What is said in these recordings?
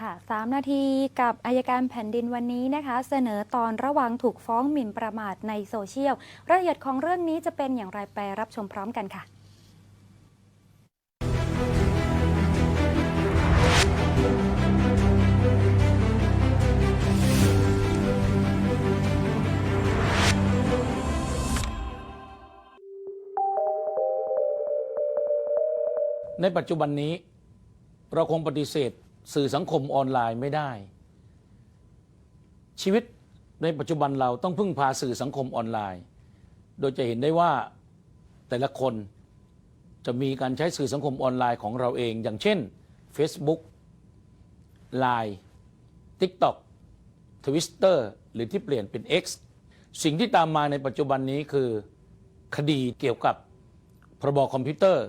ค่ะ3นาทีกับอายการแผ่นดินวันนี้นะคะ เสนอตอนระวังถูกฟ้องหมิ่นประมาทในโซเชียลรายละเอียดของเรื่องนี้จะเป็นอย่างไรไปรับชมพร้อมกันค่ะในปัจจุบันนี้เราคงปฏิเสธ สื่อสังคมออนไลน์ไม่ได้ ชีวิตในปัจจุบันเราต้องพึ่งพาสื่อสังคมออนไลน์ โดยจะเห็นได้ว่าแต่ละคนจะมีการใช้สื่อสังคมออนไลน์ของเราเอง อย่างเช่น Facebook Line TikTok Twitter หรือที่เปลี่ยนเป็น X สิ่งที่ตามมาในปัจจุบันนี้คือคดีเกี่ยวกับพรบคอมพิวเตอร์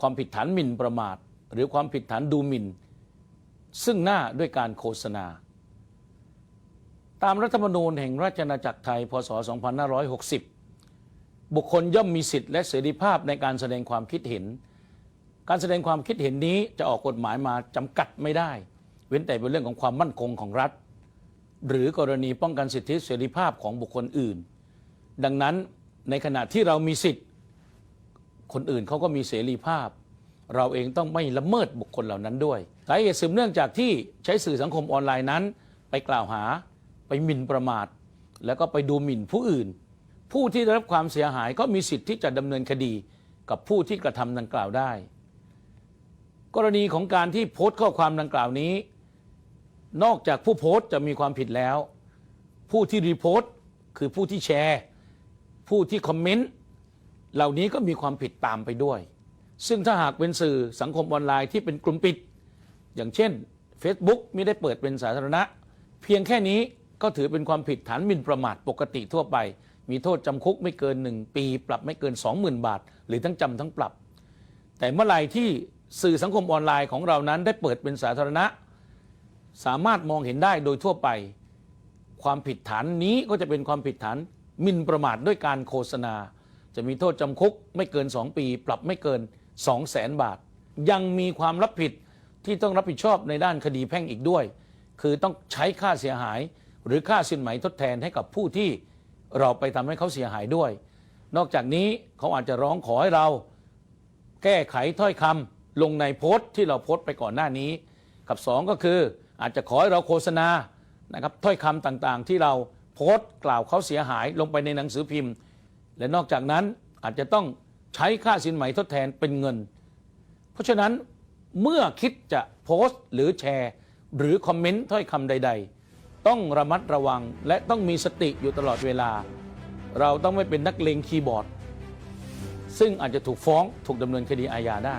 ความผิดฐานหมิ่นประมาท หรือความผิดฐานดูหมิ่น ซึ่งหน้าด้วยการโฆษณา ตามรัฐธรรมนูญแห่งราชอาณาจักรไทย พศ 2560 บุคคลย่อมมีสิทธิและเสรีภาพในการแสดงความคิดเห็น การแสดงความคิดเห็นนี้จะออกกฎหมายมาจำกัดไม่ได้ เว้นแต่เป็นเรื่องของความมั่นคงของรัฐ หรือกรณีป้องกันสิทธิเสรีภาพของบุคคลอื่น ดังนั้นในขณะที่เรามีสิทธิ์ คนอื่นเขาก็มีเสรีภาพ เราเองต้องไม่ละเมิดบุคคลเหล่านั้นด้วยสาเหตุสืบเนื่องจากที่ใช้สื่อสังคมออนไลน์นั้น ไปกล่าวหาไปหมิ่นประมาท แล้วก็ไปดูหมิ่นผู้อื่น ผู้ที่ได้รับความเสียหายก็มีสิทธิ์ที่จะดำเนินคดีกับผู้ที่กระทำดังกล่าวได้ กรณีของการที่โพสต์ข้อความดังกล่าวนี้ นอกจากผู้โพสต์จะมีความผิดแล้ว ผู้ที่รีโพสต์คือผู้ที่แชร์ ผู้ที่คอมเมนต์เหล่านี้ก็มีความผิดตามไปด้วย ซึ่งถ้าหากเป็นสื่อสังคมออนไลน์ที่เป็นกลุ่มปิด อย่างเช่น Facebook ไม่ได้เปิดเป็นสาธารณะ เพียงแค่นี้ก็ถือเป็นความผิดฐานหมิ่นประมาทปกติทั่วไป มีโทษจำคุกไม่เกิน 1 ปี ปรับไม่เกิน 20,000 บาท หรือทั้งจำทั้งปรับ แต่เมื่อไหร่ที่สื่อสังคมออนไลน์ของเรานั้นได้เปิดเป็นสาธารณะ สามารถมองเห็นได้โดยทั่วไป ความผิดฐานนี้ก็จะเป็นความผิดฐานหมิ่นประมาทด้วยการโฆษณา จะมีโทษจำคุกไม่เกิน 2 ปี ปรับไม่เกิน 2 0 0แสนบาท ยังมีความรับผิดที่ต้องรับผิดชอบในด้านคดีแพ่งอีกด้วย คือต้องใช้ค่าเสียหาย หรือค่าสินไหมทดแทนให้กับผู้ที่เราไปทำให้เขาเสียหายด้วย นอกจากนี้เขาอาจจะร้องขอให้เราแก้ไขถ้อยคำลงในโพสต์ที่เราโพสต์ไปก่อนหน้านี้ กับสองก็คืออาจจะขอให้เราโฆษณานะครับถ้อยคำต่างๆ ที่เราโพสต์กล่าวเขาเสียหายลงไปในหนังสือพิมพ์ และนอกจากนั้นอาจจะต้อง ใช้ค่าสินไหมทดแทนเป็นเงิน เพราะฉะนั้นเมื่อคิดจะโพสต์หรือแชร์ หรือคอมเมนต์ถ้อยคำใด ๆ ต้องระมัดระวังและต้องมีสติอยู่ตลอดเวลา เราต้องไม่เป็นนักเลงคีย์บอร์ด ซึ่งอาจจะถูกฟ้องถูกดำเนินคดีอาญาได้